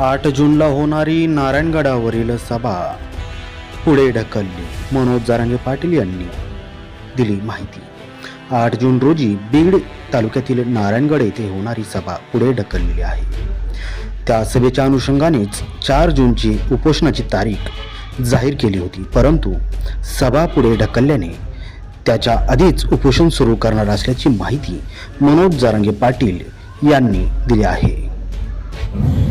आठ जूनला होणारी नारायणगडावरील सभा. पुढे ढकलली. मनोज जारांगे पाटील यांनी दिली माहिती. आठ जून रोजी बीड तालुक्यातील नारायणगड येथे होणारी सभा पुढे ढकललेली आहे. त्या सभेच्या अनुषंगानेच चार जूनची उपोषणाची तारीख जाहीर केली होती. परंतु सभा पुढे ढकलल्याने त्याच्या आधीच उपोषण सुरू करणार असल्याची माहिती मनोज जारांगे पाटील यांनी दिली आहे.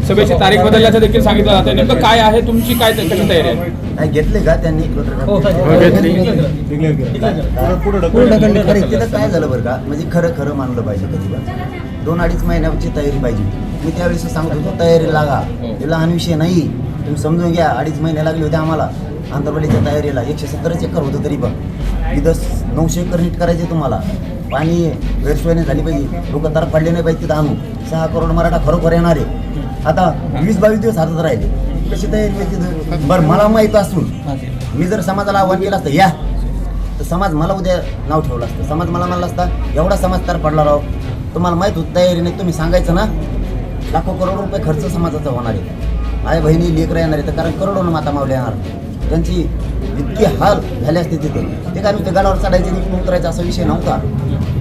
सभेची तारीख बदलल्याचं देखील सांगितलं जातं नेमकं काय आहे? तुमची काय कशी तयारी आहे? नाही घेतले का त्यांनी? हो, काय झालं बरं का? म्हणजे खरं खरं मानलं पाहिजे कधी पण. दोन अडीच महिन्याची तयारी पाहिजे मी त्यावेळेस सांगत होतो तयारी लागा. हे. लहान विषय नाही. तुम्ही समजून घ्या. अडीच महिने लागले होते आम्हाला. आंतरवाडीच्या तयारीला एकशे सत्तरच एकर होतं तरी पण. इथं नऊशे एकर नीट करायचे तुम्हाला. पाणी गैरसोय नाही झाली पाहिजे. लोक तर पडले नाही पाहिजे तिथं आणू सहा करोड मराठा खरोखर येणार आहे. आता वीस बावीस दिवस हातात राहिले. कशी तयारी आहे बरं मला माहीत असून मी जर समाजाला आव्हान केलं असतं या. तर समाज मला उद्या नाव ठेवलं असतं. समाज मला म्हणलं असता एवढा समाज तर पडला राव. तुम्हाला माहीत होत तयारी नाही तुम्ही सांगायचं ना. लाखो करोड रुपये खर्च समाजाचा होणार आहे. आई बहिणी लेकरं येणार आहे तर कारण करोडोनं माता मावले येणार. त्यांची इतकी हाल झाले असते तिथे. ते काय नुसते गाडावर चढायचे निघून उतरायचा असा विषय नव्हता.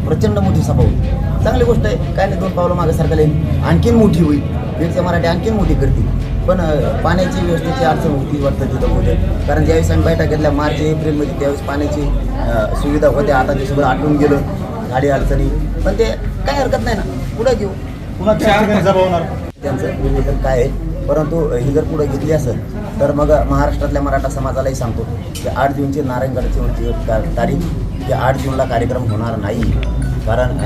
प्रचंड मोठी सभा होती चांगली गोष्ट आहे काय नाही दोन पावलं मागे सरकारला येईल. आणखीन मोठी होईल. बीडचे मराठी आणखीन मोठी करतील. पण पाण्याची व्यवस्थेची अडचण होती वाटतं तिथं होते. कारण ज्यावेळेस आम्ही बैठक घेतल्या मार्च एप्रिलमध्ये त्यावेळेस पाण्याची सुविधा होते आता ते सगळं आटून गेलं गाडी अडचणी. पण ते काय हरकत नाही ना. पुढं घेऊ. त्यांचं निवेदन काय आहे? परंतु ही जर पुढे घेतली असेल तर मग महाराष्ट्रातल्या मराठा समाजालाही सांगतो की आठ जूनची नारायणगडची तारीख की आठ जूनला कार्यक्रम होणार नाही कारण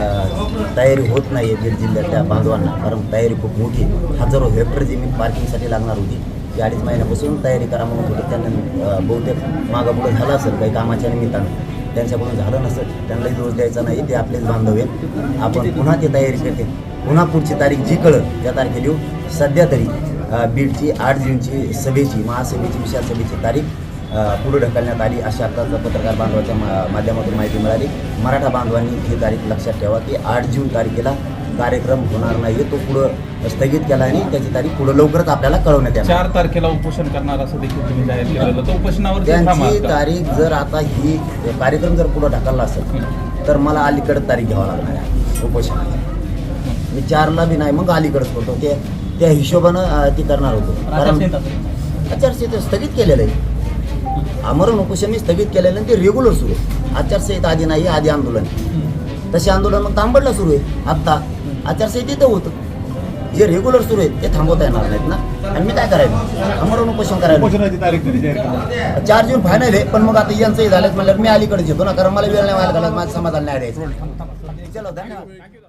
तयारी होत नाही आहे बीड जिल्ह्यातल्या बांधवांना. कारण तयारी खूप मोठी हजारो हेक्टर जमीन पार्किंगसाठी लागणार होती. ती अडीच महिन्यापासून तयारी करा म्हणून होतं. त्यांना बहुतेक मागं झालं असेल काही कामाच्या निमित्तानं. त्यांच्याकडून झालं नसेल. त्यांनाही दोष द्यायचा नाही. ते आपलेच बांधव आहेत. आपण पुन्हा ती तयारी करते. पुन्हा पुढची तारीख जी कळत त्या तारखेला येऊ सध्या तरी बीडची आठ जूनची सभेची महासभेची विशाल सभेची तारीख पुढे ढकलण्यात आली अशी आत्ताच पत्रकार बांधवाच्या मा- माध्यमातून माहिती मिळाली. मराठा बांधवांनी ही तारीख लक्षात ठेवा की आठ जून तारखेला कार्यक्रम होणार नाही तो पुढं स्थगित केला आणि त्याची तारीख पुढं लवकरच आपल्याला कळवण्यात येणार. चार तारखेला उपोषण करणार असं देखील तुम्ही जाहीर केलेलं तर उपोषणावर त्यांची? तारीख जर आता ही कार्यक्रम जर पुढं ढकलला असेल तर मला अलीकडे तारीख घ्यावा लागणार आहे उपोषणाची मी चारला बी नाही मग अलीकडेच करतो ते त्या हिशोबानं ती करणार होतो. कारण आचारसंहिता स्थगित केलेलं आहे. आमरण उपोषण मी स्थगित केलेलं ते रेग्युलर सुरू आहे. आचारसंहिता आधी नाही आधी आंदोलन. तसे आंदोलन मग तांबडला सुरू आहे. आत्ता आचारसंहितेत होतं. जे रेग्युलर सुरू आहे ते थांबवता येणार नाहीत ना? आणि मी काय करायचं? आमरण उपोषण करायचं. चार जून फायनल आहे पण मग आता यांचंही झालं म्हणल्यावर मी अलीकडे येतो ना कारण मला वेळ नाही व्हायला घालत माझ्या समाजाला न्याय द्यायचा चलो धन्यवाद.